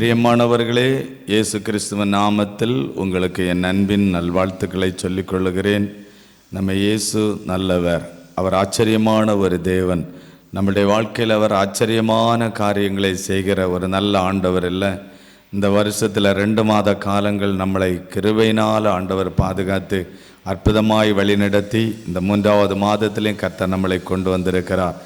பிரியமானவர்களே இயேசு கிறிஸ்துவன் நாமத்தில் உங்களுக்கு என் அன்பின் நல்வாழ்த்துக்களை சொல்லிக் கொள்ளுகிறேன் நம்ம இயேசு நல்லவர் அவர் ஆச்சரியமான ஒரு தேவன். நம்முடைய வாழ்க்கையில் அவர் ஆச்சரியமான காரியங்களை செய்கிற ஒரு நல்ல ஆண்டவர் இல்லை. இந்த வருஷத்தில் ரெண்டு மாத காலங்கள் நம்மளை கிருபையினால் ஆண்டவர் பாதுகாத்து அற்புதமாய் வழிநடத்தி இந்த மூன்றாவது மாதத்திலையும் கர்த்தர் நம்மளை கொண்டு வந்திருக்கிறார்.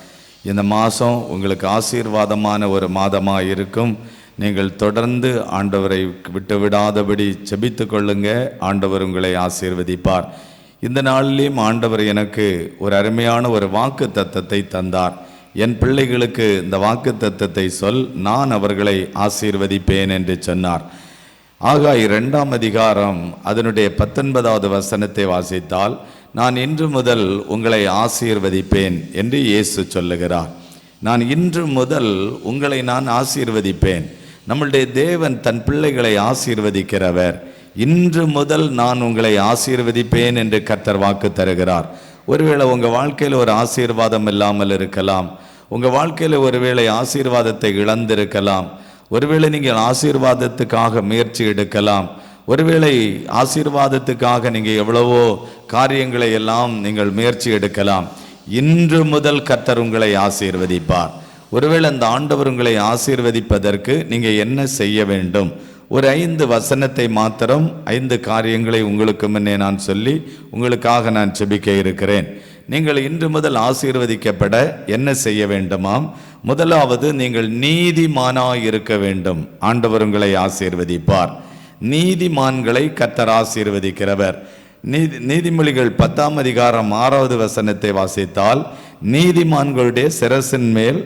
இந்த மாதம் உங்களுக்கு ஆசீர்வாதமான ஒரு மாதமாக இருக்கும் நீங்கள் தொடர்ந்து ஆண்டவரை விட்டு விடாதபடி செபித்து கொள்ளுங்க. ஆண்டவர் உங்களை ஆசீர்வதிப்பார். இந்த நாளிலேயும் ஆண்டவர் எனக்கு ஒரு அருமையான ஒரு வாக்கு தத்தத்தை தந்தார். என் பிள்ளைகளுக்கு இந்த வாக்கு தத்தத்தை சொல் நான் அவர்களை ஆசீர்வதிப்பேன் என்று சொன்னார். ஆகாய் இரண்டாம் அதிகாரம் அதனுடைய பத்தொன்பதாவது வசனத்தை வாசித்தால் நான் இன்று முதல் உங்களை ஆசீர்வதிப்பேன் என்று இயேசு சொல்லுகிறார். நான் இன்று முதல் உங்களை நான் ஆசீர்வதிப்பேன். நம்மளுடைய தேவன் தன் பிள்ளைகளை ஆசீர்வதிக்கிறவர். இன்று முதல் நான் உங்களை ஆசீர்வதிப்பேன் என்று கர்த்தர் வாக்கு தருகிறார். ஒருவேளை உங்கள் வாழ்க்கையில் ஒரு ஆசீர்வாதம் இல்லாமல் இருக்கலாம். உங்கள் வாழ்க்கையில் ஒருவேளை ஆசீர்வாதத்தை இழந்திருக்கலாம். ஒருவேளை நீங்கள் ஆசீர்வாதத்துக்காக முயற்சி எடுக்கலாம். ஒருவேளை ஆசீர்வாதத்துக்காக நீங்கள் எவ்வளவோ காரியங்களை எல்லாம் நீங்கள் முயற்சி எடுக்கலாம். இன்று முதல் கர்த்தர் உங்களை ஆசீர்வதிப்பார். ஒருவேளை அந்த ஆண்டவர் உங்களை ஆசீர்வதிப்பதற்கு நீங்கள் என்ன செய்ய வேண்டும்? ஒரு ஐந்து வசனத்தை மாத்திரம் ஐந்து காரியங்களை உங்களுக்கு முன்னே நான் சொல்லி உங்களுக்காக நான் செபிக்க இருக்கிறேன். நீங்கள் இன்று முதல் ஆசீர்வதிக்கப்பட என்ன செய்ய வேண்டுமாம்? முதலாவது நீங்கள் நீதிமானாய் இருக்க வேண்டும். ஆண்டவர் உங்களை ஆசீர்வதிப்பார். நீதிமான்களை கத்தர் ஆசீர்வதிக்கிறவர். நீதி நீதிமொழிகள் பத்தாம் அதிகாரம் ஆறாவது வசனத்தை வாசித்தால் நீதிமான்களுடைய சிரசின் மேல்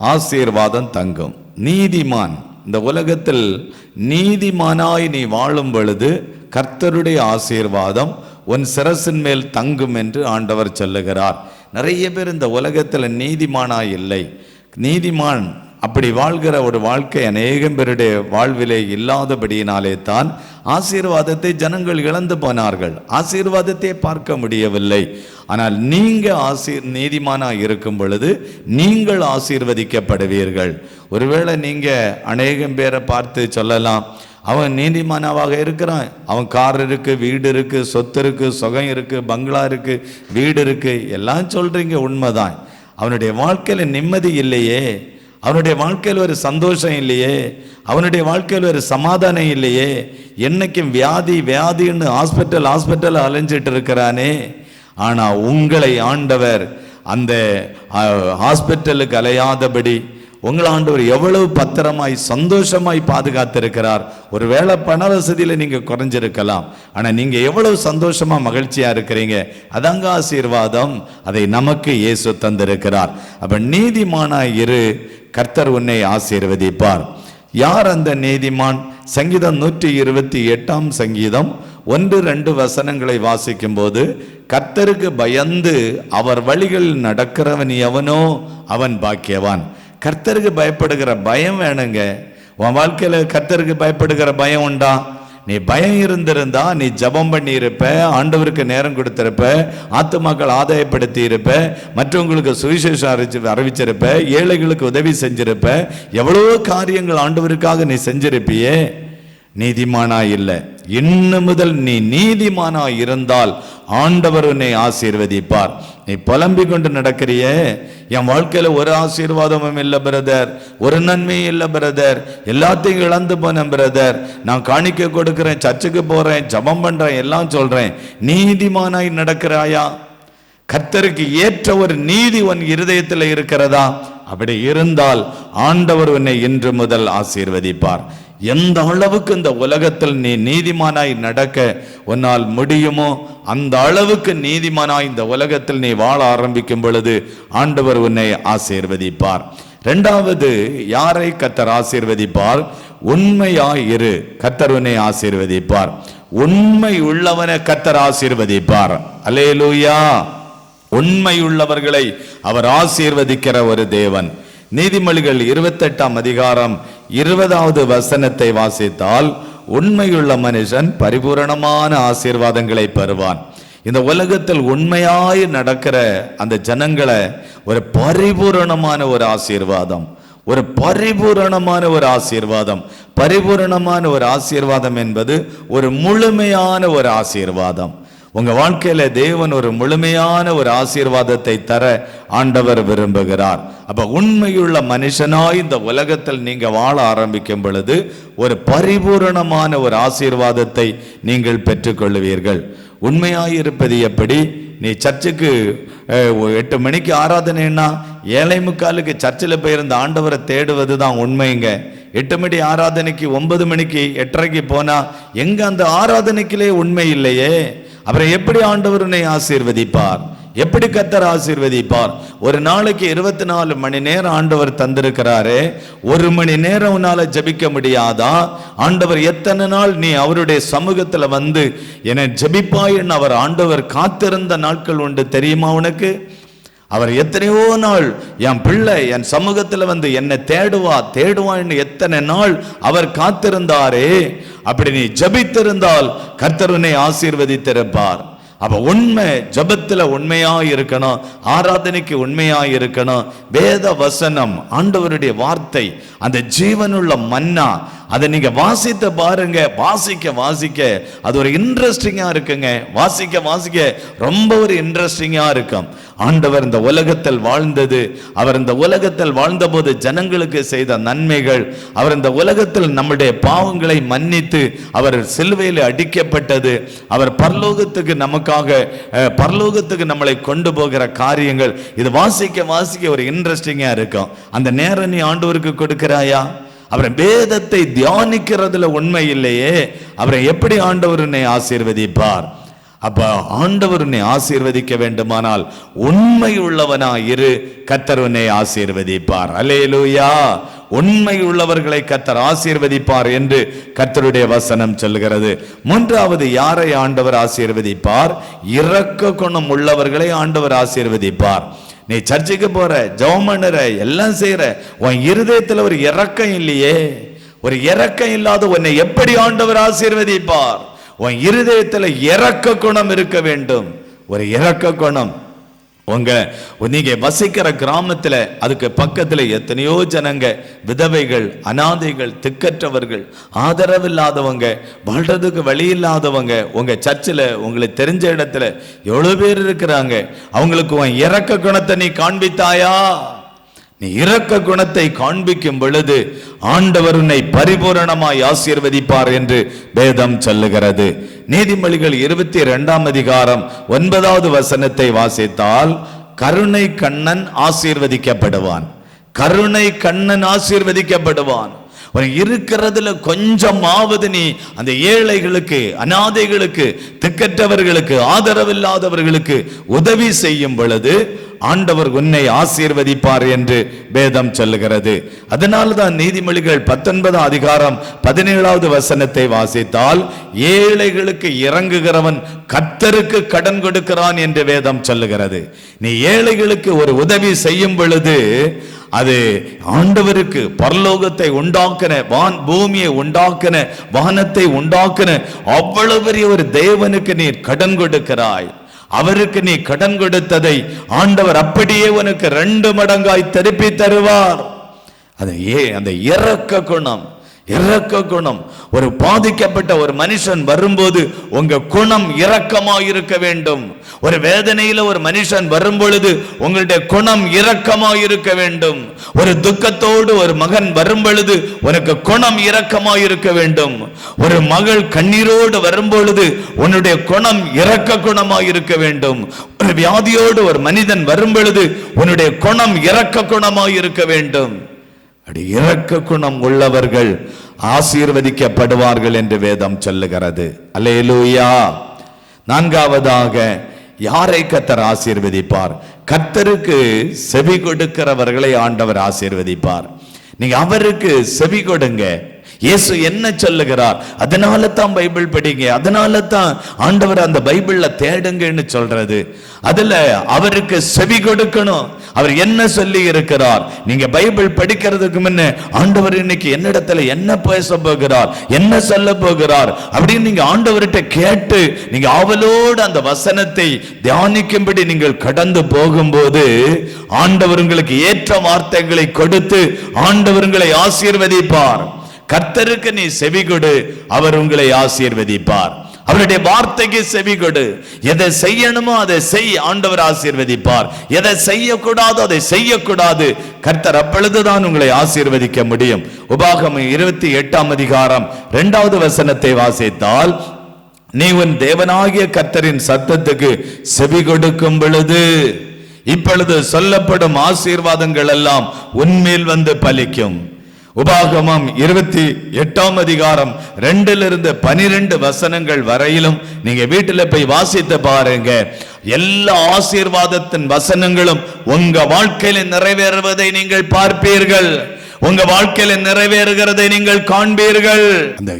ஆசீர்வாதம் தங்கும். நீதிமான். இந்த உலகத்தில் நீதிமானாய் நீ வாழும் பொழுது கர்த்தருடைய ஆசீர்வாதம் உன் சிரசின் மேல் தங்கும் என்று ஆண்டவர் சொல்லுகிறார். நிறைய பேர் இந்த உலகத்தில் நீதிமானாய் இல்லை. நீதிமான் அப்படி வாழ்கிற ஒரு வாழ்க்கை அநேகம் பேருடைய வாழ்விலே இல்லாதபடியினாலே தான் ஆசீர்வாதத்தை ஜனங்கள் இழந்து போனார்கள். ஆசீர்வாதத்தை பார்க்க முடியவில்லை. ஆனால் நீங்கள் ஆசீர் நீதிமானாக இருக்கும் பொழுது நீங்கள் ஆசீர்வதிக்கப்படுவீர்கள். ஒருவேளை நீங்கள் அநேகம் பேரை பார்த்து சொல்லலாம் அவன் நீதிமானாவாக இருக்கிறான். அவன் கார் இருக்கு வீடு இருக்கு சொத்து இருக்கு சுகம் இருக்கு பங்களா இருக்கு வீடு இருக்கு. எல்லாம் சொல்றீங்க உண்மைதான். அவனுடைய வாழ்க்கையில் நிம்மதி இல்லையே. அவனுடைய வாழ்க்கையில் ஒரு சந்தோஷம் இல்லையே. அவனுடைய வாழ்க்கையில் ஒரு சமாதானம் இல்லையே. என்னைக்கும் வியாதி வியாதின்னு ஹாஸ்பிட்டல் ஹாஸ்பிட்டல் அலைஞ்சிட்டு இருக்கிறானே. ஆனால் உங்களை ஆண்டவர் அந்த ஹாஸ்பிட்டலுக்கு அலையாதபடி உங்களை ஆண்டவர் எவ்வளவு பத்திரமாய் சந்தோஷமாய் பாதுகாத்திருக்கிறார். ஒருவேளை பண வசதியில் நீங்கள் குறைஞ்சிருக்கலாம். ஆனால் நீங்கள் எவ்வளவு சந்தோஷமாக மகிழ்ச்சியாக இருக்கிறீங்க. அதங்க ஆசீர்வாதம். அதை நமக்கு இயேசு தந்திருக்கிறார். அப்போ நீதிமானாய் இரு. கர்த்தர் உன்னை ஆசீர்வதிப்பார். யார் அந்த நீதிமான்? சங்கீதம் நூற்றி இருபத்தி எட்டாம் சங்கீதம் ஒன்று ரெண்டு வசனங்களை வாசிக்கும் போது கர்த்தருக்கு பயந்து அவர் வழிகளில் நடக்கிறவன் எவனோ அவன் பாக்கியவான். கர்த்தருக்கு பயப்படுகிற பயம் வேணுங்க. உன் வாழ்க்கையில் கர்த்தருக்கு பயப்படுகிற பயம் உண்டா? நீ பயம் இருந்திருந்தா நீ ஜெபம் பண்ணியிருப்ப ஆண்டவருக்கு நேரம் கொடுத்திருப்ப ஆத்துமாக்கள் ஆதாயப்படுத்தி இருப்ப மற்றவங்களுக்கு சுவிசேஷம் அறிச்சு அறிவிச்சிருப்ப ஏழைகளுக்கு உதவி செஞ்சிருப்ப எவ்வளோ காரியங்கள் ஆண்டவருக்காக நீ செஞ்சிருப்பியே. நீதிமானா இல்லை. இன்னும் முதல் நீ நீதிமானா இருந்தால் ஆண்டவர் உன்னை ஆசீர்வதிப்பார். நீ புலம்பிக் கொண்டு நடக்கிறியே. என் வாழ்க்கையில் ஒரு ஆசீர்வாதமும் இல்லை பிரதர் ஒரு நன்மையும் இல்லை பிரதர் எல்லாத்தையும் இழந்து போனேன் பிரதர் நான் காணிக்க கொடுக்குறேன் சர்ச்சுக்கு போகிறேன் ஜபம் பண்ணுறேன் எல்லாம் சொல்கிறேன் நீதிமானாய் நடக்கிறாயா? கர்த்தருக்கு ஏற்ற ஒரு நீதி உன் இருதயத்தில் இருக்கிறதா? அப்படி இருந்தால் ஆண்டவர் உன்னை இன்று முதல் ஆசீர்வதிப்பார். எந்த அளவுக்கு இந்த உலகத்தில் நீ நீதிமானாய் நடக்க உன்னால் முடியுமோ அந்த அளவுக்கு நீதிமானாய் இந்த உலகத்தில் நீ வாழ ஆரம்பிக்கும் பொழுது ஆண்டவர் உன்னை ஆசீர்வதிப்பார். இரண்டாவது யாரை கத்தர் ஆசீர்வதிப்பார்? உண்மையாய் இரு கத்தர் உன்னை ஆசீர்வதிப்பார். உண்மை உள்ளவனை கத்தர் ஆசீர்வதிப்பார். அலேலூயா உண்மை உள்ளவர்களை அவர் ஆசீர்வதிக்கிற ஒரு தேவன். நீதிமொழிகள் இருபத்தெட்டாம் அதிகாரம் இருபதாவது வசனத்தை வாசித்தால் உண்மையுள்ள மனுஷன் பரிபூரணமான ஆசீர்வாதங்களை பெறுவான். இந்த உலகத்தில் உண்மையாய் நடக்கிற அந்த ஜனங்களை ஒரு பரிபூரணமான ஒரு ஆசீர்வாதம். ஒரு பரிபூரணமான ஒரு ஆசீர்வாதம். பரிபூரணமான ஒரு ஆசீர்வாதம் என்பது ஒரு முழுமையான ஒரு ஆசீர்வாதம். உங்க வாழ்க்கையில தேவன் ஒரு முழுமையான ஒரு ஆசீர்வாதத்தை தர ஆண்டவர் விரும்புகிறார். அப்ப உண்மையுள்ள மனுஷனாய் இந்த உலகத்தில் நீங்க வாழ ஆரம்பிக்கும் பொழுது ஒரு பரிபூரணமான ஒரு ஆசீர்வாதத்தை நீங்கள் பெற்றுக்கொள்வீர்கள். உண்மையாயிருப்பது எப்படி? நீ சர்ச்சுக்கு எட்டு மணிக்கு ஆராதனைன்னா ஏழை முக்காலுக்கு சர்ச்சில் போயிருந்த ஆண்டவரை தேடுவது தான் உண்மைங்க எட்டு மணி ஆராதனைக்கு ஒன்பது மணிக்கு எட்டரைக்கு போனா எங்க அந்த ஆராதனைக்கிலே உண்மை இல்லையே? அவரை எப்படி ஆண்டவர் உன்னை ஆசீர்வதிப்பார்? எப்படி கத்தர் ஆசீர்வதிப்பார்? ஒரு நாளைக்கு இருபத்தி நாலு மணி நேரம் ஆண்டவர் தந்திருக்கிறாரே ஒரு மணி நேரம் உன்னால ஜெபிக்க முடியாதா? ஆண்டவர் எத்தனை நாள் நீ அவருடைய சமூகத்துல வந்து என்னை ஜபிப்பாயின்னு அவர் ஆண்டவர் காத்திருந்த நாட்கள் உண்டு தெரியுமா உனக்கு? அவர் எத்தனையோ நாள் என் பிள்ளை என் சமூகத்தில் வந்து என்னை தேடுவா தேடுவான்னு எத்தனை நாள் அவர் காத்திருந்தாரே. அப்படி நீ ஜபித்திருந்தால் கர்த்தருனை ஆசீர்வதித்திருப்பார். அப்ப உண்மை ஜபத்துல உண்மையா இருக்கணும் ஆராதனைக்கு உண்மையா இருக்கணும். வேத வசனம் ஆண்டவருடைய வார்த்தை அந்த ஜீவனுள்ள மன்னா அதை நீங்க வாசித்து பாருங்க வாசிக்க வாசிக்க. அது ஒரு இன்ட்ரெஸ்டிங்கா இருக்குங்க. வாசிக்க வாசிக்க ரொம்ப ஒரு இன்ட்ரெஸ்டிங்கா இருக்கும். ஆண்டவர் இந்த உலகத்தில் வாழ்ந்தது அவர் இந்த உலகத்தில் வாழ்ந்தபோது ஜனங்களுக்கு செய்த நன்மைகள் அவர் இந்த உலகத்தில் நம்முடைய பாவங்களை மன்னித்து அவர் சிலுவையில் அடிக்கப்பட்டது அவர் பரலோகத்துக்கு நமக்காக பரலோகத்துக்கு நம்மளை கொண்டு போகிற காரியங்கள். இது வாசிக்க வாசிக்க ஒரு இன்ட்ரெஸ்டிங்காக இருக்கும். அந்த நேரம் நீ ஆண்டவருக்கு கொடுக்கிறாயா? அவரை வேதத்தை தியானிக்கிறதுல உண்மை இல்லையே. அவரை எப்படி ஆண்டவர் என்னை ஆசீர்வதிப்பார்? அப்ப ஆண்டவர் உன்னை ஆசீர்வதிக்க வேண்டுமானால் உண்மை உள்ளவனா இரு கத்தர் உன்னை ஆசீர்வதிப்பார். அலேலூயா உண்மை உள்ளவர்களை கத்தர் ஆசீர்வதிப்பார் என்று கத்தருடைய வசனம் சொல்கிறது மூன்றாவது யாரை ஆண்டவர் ஆசீர்வதிப்பார்? இரக்க குணம் உள்ளவர்களை ஆண்டவர் ஆசீர்வதிப்பார். நீ சர்ச்சுக்கு போற ஜெபம் பண்ணுற எல்லாம் செய்யற உன் இருதயத்தில் ஒரு இறக்கம் இல்லையே. ஒரு இறக்கம் இல்லாத உன்னை எப்படி ஆண்டவர் ஆசீர்வதிப்பார்? உன் இருதயத்தில் இறக்க குணம் இருக்க வேண்டும். ஒரு இறக்க குணம். உங்க நீங்க வசிக்கிற கிராமத்தில் அதுக்கு பக்கத்தில் எத்தனையோ ஜனங்க விதவைகள் அனாதைகள் திக்கற்றவர்கள் ஆதரவில்லாதவங்க வாழ்றதுக்கு வழி இல்லாதவங்க உங்க சர்ச்சில் உங்களுக்கு தெரிஞ்ச இடத்துல எவ்வளோ பேர் இருக்கிறாங்க? அவங்களுக்கு உன் இறக்க குணத்தை நீ காண்பித்தாயா? நீ இரக்க குணத்தை காண்பிக்கும் பொழுது ஆண்டவர் உன்னை பரிபூரணமாய் ஆசீர்வதிப்பார் என்று வேதம் சொல்லுகிறது. நீதிமொழிகள் இருபத்தி இரண்டாம் அதிகாரம் ஒன்பதாவது வசனத்தை வாசித்தால் கருணை கண்ணன் ஆசீர்வதிக்கப்படுவான். கருணை கண்ணன் ஆசீர்வதிக்கப்படுவான். இருக்கிறதுல கொஞ்சமாவது நீ அந்த ஏழைகளுக்கு அனாதைகளுக்கு திக்கற்றவர்களுக்கு ஆதரவில்லாதவர்களுக்கு உதவி செய்யும் பொழுது ஆண்டவர் உன்னை ஆசீர்வதிப்பார் என்று வேதம் சொல்லுகிறது. அதனால தான் நீதிமொழிகள் பத்தொன்பதாம் அதிகாரம் பதினேழாவது வசனத்தை வாசித்தால் ஏழைகளுக்கு இறங்குகிறவன் கத்தருக்கு கடன் கொடுக்கிறான் என்று வேதம் சொல்லுகிறது. நீ ஏழைகளுக்கு ஒரு உதவி செய்யும் பொழுது அது ஆண்டவருக்கு பரலோகத்தை உண்டாக்கின வான் பூமியை உண்டாக்கின வானத்தை உண்டாக்கின. அவ்வளவு பெரிய ஒரு தேவனுக்கு நீர் கடன் கொடுக்கிறாய். அவருக்கு நீ கடன் கொடுத்ததை ஆண்டவர் அப்படியே உனக்கு ரெண்டு மடங்காய் திருப்பி தருவார். அது ஏ அந்த இறக்க குணம். இறக்க குணம் ஒரு பாதிக்கப்பட்ட ஒரு மனுஷன் வரும்போது உங்க குணம் இரக்கமாக இருக்க வேண்டும் ஒரு வேதனையில ஒரு மனுஷன் வரும் பொழுது உங்களுடைய குணம் இரக்கமாக இருக்க வேண்டும் ஒரு துக்கத்தோடு ஒரு மகன் வரும் பொழுது உனக்கு குணம் இரக்கமாக இருக்க வேண்டும் ஒரு மகள் கண்ணீரோடு வரும் பொழுது உன்னுடைய குணம் இரக்க குணமாய் இருக்க வேண்டும் ஒரு வியாதியோடு ஒரு மனிதன் வரும் பொழுது உன்னுடைய குணம் இரக்க குணமாய் இருக்க வேண்டும் அப்படி இறக்க குணம் உள்ளவர்கள் ஆசீர்வதிக்கப்படுவார்கள் என்று வேதம் சொல்லுகிறது. அலேலூயா நான்காவதாக யாரை கத்தர் ஆசீர்வதிப்பார்? கத்தருக்கு செவி கொடுக்கிறவர்களை ஆண்டவர் ஆசீர்வதிப்பார். நீங்க அவருக்கு செவி கொடுங்க. இயேசு என்ன சொல்லுகிறார்? அதனால தான் பைபிள் படிங்க. அதனால தான் ஆண்டவர் அந்த பைபிள்ல தேடுங்கன்னு சொல்றது. அதுல அவருக்கு செவி கொடுக்கணும். அவர் என்ன சொல்லி இருக்கிறார்? நீங்க பைபிள் படிக்கிறதுக்கு முன்ன ஆண்டவர் இன்னைக்கு என்னிடத்துல என்ன பேச போகிறார்? என்ன சொல்ல போகிறார்? அப்படின்னு நீங்க ஆண்டவர்கிட்ட கேட்டு நீங்க அவளோடு அந்த வசனத்தை தியானிக்கும்படி நீங்கள் கடந்து போகும்போது ஆண்டவருங்களுக்கு ஏற்ற வார்த்தைகளை கொடுத்து ஆண்டவருங்களை ஆசீர்வதிப்பார். கர்த்தருக்கு நீ செவி கொடு அவர் உங்களை ஆசீர்வதிப்பார். அவருடைய வார்த்தைக்கு செவி கொடு. எதை செய்யணுமோ அதை செய் ஆண்டவர் ஆசீர்வதிப்பார். எதை செய்யக்கூடாதோ அதை செய்யக்கூடாது. கர்த்தர் அப்பொழுதுதான் உங்களை ஆசீர்வதிக்க முடியும். உபாகம் இருபத்தி எட்டாம் அதிகாரம் இரண்டாவது வசனத்தை வாசித்தால் நீ உன் தேவனாகிய கர்த்தரின் சத்தத்துக்கு செவி கொடுக்கும் பொழுது இப்பொழுது சொல்லப்படும் ஆசீர்வாதங்கள் எல்லாம் உன்மேல் வந்து பலிக்கும். உபாகமம் இருபத்தி எட்டாம் அதிகாரம் ரெண்டிலிருந்து பனிரெண்டு வசனங்கள் வரையிலும் நீங்க வீட்டுல போய் வாசித்து பாருங்க. எல்லா ஆசீர்வாதத்தின் வசனங்களும் உங்க வாழ்க்கையில நிறைவேறுவதை நீங்கள் பார்ப்பீர்கள். உங்க வாழ்க்கையில நிறைவேறுகிறதை நீங்கள் காண்பீர்கள். அந்த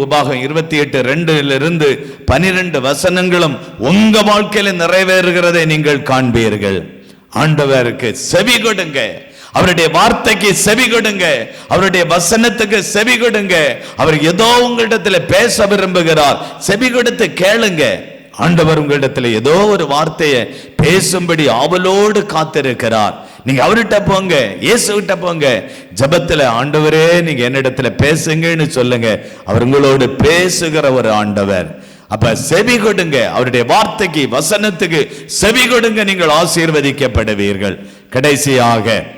உபாகம் இருபத்தி எட்டு ரெண்டுல இருந்து பனிரெண்டு வசனங்களும் உங்க வாழ்க்கையில நிறைவேறுகிறதை நீங்கள் காண்பீர்கள். ஆண்டவருக்கு செவி கொடுங்க. அவருடைய வார்த்தைக்கு செவி கொடுங்க. அவருடைய வசனத்துக்கு செவி கொடுங்க. அவர் ஏதோ உங்களிடத்துல பேச விரும்புகிறார். செவி கொடுத்து கேளுங்க. ஆண்டவர் உங்களிடத்துல ஏதோ ஒரு வார்த்தையை பேசும்படி ஆவலோடு காத்திருக்கிறார். நீங்க அவர்கிட்ட போங்க. இயேசுகிட்ட போங்க. ஜபத்துல ஆண்டவரே நீங்க என்னிடத்துல பேசுங்கன்னு சொல்லுங்க. அவர் உங்களோடு பேசுகிற ஒரு ஆண்டவர். அப்ப செவி கொடுங்க. அவருடைய வார்த்தைக்கு வசனத்துக்கு செவி கொடுங்க. நீங்கள் ஆசீர்வதிக்கப்படுவீர்கள். கடைசியாக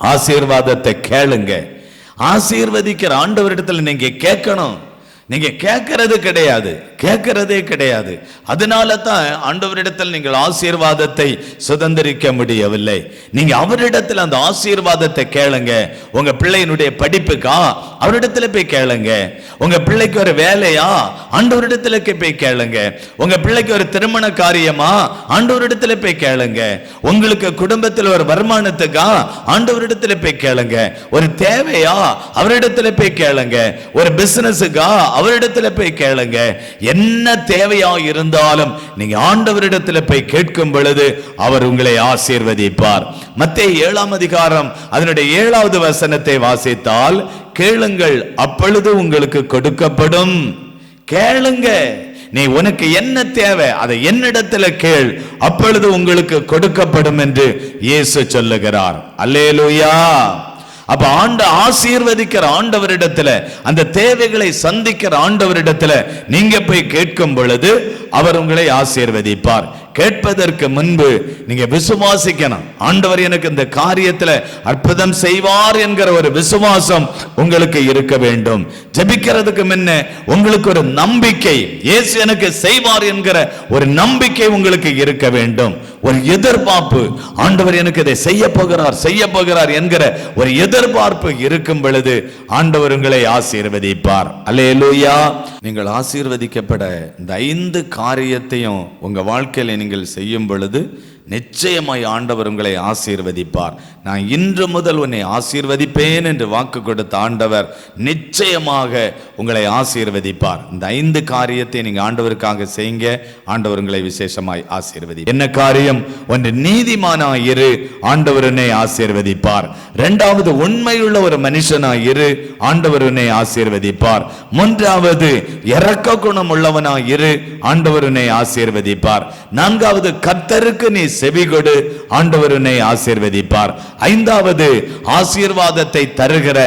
ஆசீர்வாதத்தை கேளுங்க. ஆசீர்வதிக்கிற ஆண்டவரிடத்தில் நீங்க கேட்கணும். நீங்க கேட்கறது கிடையாது. கேட்கறதே கிடையாது. அதனால தான் ஆண்டவரிடத்தில் நீங்கள் ஆசீர்வாதத்தை சுதந்திரிக்க முடியவில்லை. நீங்க அவரிடத்தில் அந்த ஆசீர்வாதத்தை கேளுங்க. உங்க பிள்ளையினுடைய படிப்புக்கா? அவரிடத்துல போய் கேளுங்க. உங்க பிள்ளைக்கு ஒரு வேலையா? ஆண்டவரிடத்துல போய் கேளுங்க. உங்க பிள்ளைக்கு ஒரு திருமண காரியமா? ஆண்டவரிடத்துல போய் கேளுங்க. உங்களுக்கு குடும்பத்தில் ஒரு வருமானத்துக்கா? ஆண்டவரிடத்துல போய் கேளுங்க. ஒரு தேவையா? அவரிடத்துல போய் கேளுங்க. ஒரு பிசினஸுக்கா அவரிடத்துல போய் கேளுங்க. என்ன தேவையா இருந்தாலும் நீங்க ஆண்டவரிடத்துல போய் கேட்கும் பொழுது அவர் உங்களை ஆசீர்வதிப்பார். மத்திய ஏழாம் அதிகாரம் அதனுடைய ஏழாவது வசனத்தை வாசித்தால் கேளுங்கள் அப்பொழுது உங்களுக்கு கொடுக்கப்படும். கேளுங்க நீ உனக்கு என்ன தேவை அதை என்னிடத்துல கேள். அப்பொழுது உங்களுக்கு கொடுக்கப்படும் என்று இயேசு சொல்லுகிறார். அல்லேலூயா! அப்ப ஆண்ட ஆசீர்வதிக்கிற ஆண்டவரிடத்துல அந்த தேவைகளை சந்திக்கிற ஆண்டவரிடத்துல நீங்க போய் கேட்கும் பொழுது அவர் உங்களை ஆசீர்வதிப்பார். கேட்பதற்கு முன்பு நீங்க விசுவாசிக்கணும். ஆண்டவர் எனக்கு இந்த காரியத்துல அற்புதம் செய்வார் என்கிற ஒரு விசுவாசம் உங்களுக்கு இருக்க வேண்டும். ஜெபிக்கிறதுக்கு முன்ன உங்களுக்கு ஒரு நம்பிக்கை இயேசு எனக்கு செய்வார் என்கிற ஒரு நம்பிக்கை உங்களுக்கு இருக்க வேண்டும். ஒரு எதிர்பார்ப்பு ஆண்டவர் எனக்கு இதை செய்ய போகிறார் செய்ய போகிறார் என்கிற ஒரு எதிர்பார்ப்பு இருக்கும் பொழுது ஆண்டவர் உங்களை ஆசீர்வதிப்பார். அல்லேலூயா. நீங்கள் ஆசீர்வதிக்கப்பட இந்த ஐந்து கா காரியத்தையும் உங்கள் வாழ்க்கையில் நீங்கள் செய்யும் பொழுது நிச்சயமாய் ஆண்டவர் உங்களை ஆசீர்வதிப்பார். நான் இன்று முதல் உன்னை ஆசீர்வதிப்பேன் என்று வாக்கு கொடுத்த ஆண்டவர் நிச்சயமாக உங்களை ஆசீர்வதிப்பார். இந்த ஐந்து காரியத்தை நீங்க ஆண்டவருக்காக செய்யுங்க. ஆண்டவர் உங்களை விசேஷமாய் ஆசீர்வதி என்ன காரியம்? ஒன்று நீதிமானாய் இரு. ஆண்டவர் உன்னை ஆசீர்வதிப்பார். இரண்டாவது உண்மையுள்ள ஒரு மனுஷனாய் இரு. ஆண்டவர் உன்னை ஆசீர்வதிப்பார். மூன்றாவது இறக்க குணம் உள்ளவனாய் இரு. ஆண்டவர் உன்னை ஆசீர்வதிப்பார். நான்காவது கர்த்தருக்கு நீ செவி கொடு ஆண்டவர் உன்னை ஆசீர்வதிப்பார். ஐந்தாவது ஆசீர்வாதத்தை தருகிற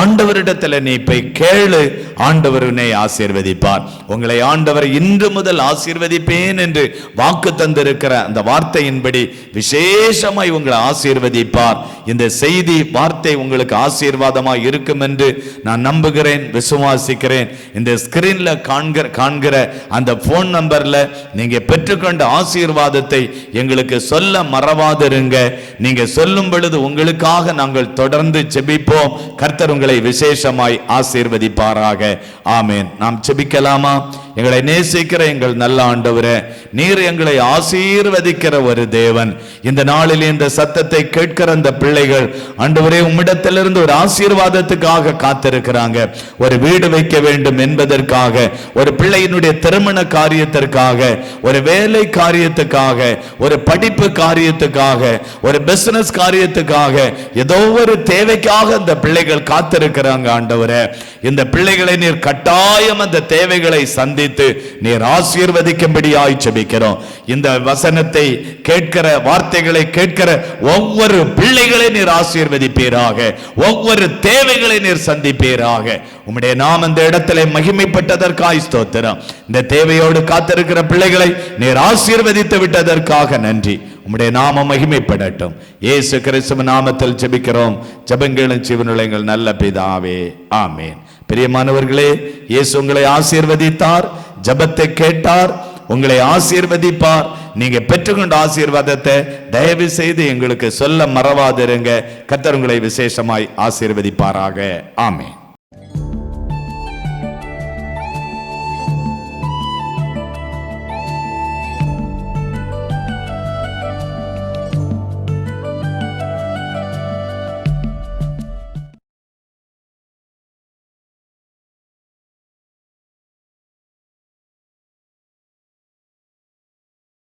ஆண்டவரிடத்துல நீ போய் கேளு ஆண்டவர் உன்னை ஆசீர்வதிப்பார். உங்களை ஆண்டவர் இன்று முதல் ஆசீர்வதிப்பேன் என்று வாக்கு தந்திருக்கிற அந்த வார்த்தையின்படி விசேஷமாய் உங்களை ஆசீர்வதிப்பார். இந்த செய்தி வார்த்தை உங்களுக்கு ஆசீர்வாதமாய் இருக்கும் என்று நான் நம்புகிறேன் விசுவாசிக்கிறேன். இந்த ஸ்கிரீன்ல காண்கிற காண்கிற அந்த போன் நம்பர்ல நீங்க பெற்றுக்கொண்ட ஆசீர்வாதத்தை எங்களுக்கு சொல்ல மறவாதிருங்க. நீங்க சொல்லும் பொழுது உங்களுக்காக நாங்கள் தொடர்ந்து செபிப்போம் கர்த்தர் உங்களை விசேஷமாய் ஆசீர்வதிப்பாராக. ஆமேன். நாம் செபிக்கலாமா எங்களை நேசிக்கிற எங்கள் நல்ல ஆண்டவரே நீர் எங்களை ஆசீர்வதிக்கிற ஒரு தேவன். இந்த நாளில் இந்த சத்தத்தை கேட்கிற அந்த பிள்ளைகள் ஆண்டவரே உம்மிடத்திலிருந்து ஒரு ஆசீர்வாதத்துக்காக காத்திருக்கிறாங்க. ஒரு வீடு வைக்க வேண்டும் என்பதற்காக ஒரு பிள்ளையினுடைய திருமண காரியத்திற்காக ஒரு வேலை காரியத்துக்காக ஒரு படிப்பு காரியத்துக்காக ஒரு பிசினஸ் காரியத்துக்காக ஏதோ ஒரு தேவைக்காக அந்த பிள்ளைகள் காத்திருக்கிறாங்க ஆண்டவரே. இந்த பிள்ளைகளை நீர் கட்டாயம் அந்த தேவைகளை சந்தித்து நீர் ஆசீர்வதிக்கும்படியாய் ஜெபிக்கிறோம். இந்த வசனத்தை கேட்கிற வார்த்தைகளை கேட்கிற ஒவ்வொரு பிள்ளைகளை நீர் ஆசீர்வதிப்பீராக. ஒவ்வொரு தேவைகளை நீர் சந்திப்பீராக. உம்முடைய நாம் இந்த இடத்துல மகிமைப்பட்டதற்காய் ஸ்தோத்திரம். இந்த தேவையோடு காத்திருக்கிற பிள்ளைகளை நீர் ஆசீர்வதித்து விட்டதற்காக நன்றி. உம்முடைய நாம மகிமைப்படட்டும். ஏசு கிறிஸ்துவ நாமத்தில் ஜெபிக்கிறோம். ஜெபங்களும் ஜீவனுள்ள நல்ல பிதாவே. ஆமேன். பிரியமானவர்களே இயேசு உங்களை ஆசீர்வதித்தார் ஜெபத்தை கேட்டார் உங்களை ஆசீர்வதிப்பார். நீங்க பெற்றுக்கொண்ட ஆசீர்வாதத்தை தயவு செய்து எங்களுக்கு சொல்ல மறவாதிருங்க. கத்தர் உங்களை விசேஷமாய் ஆசீர்வதிப்பாராக. ஆமே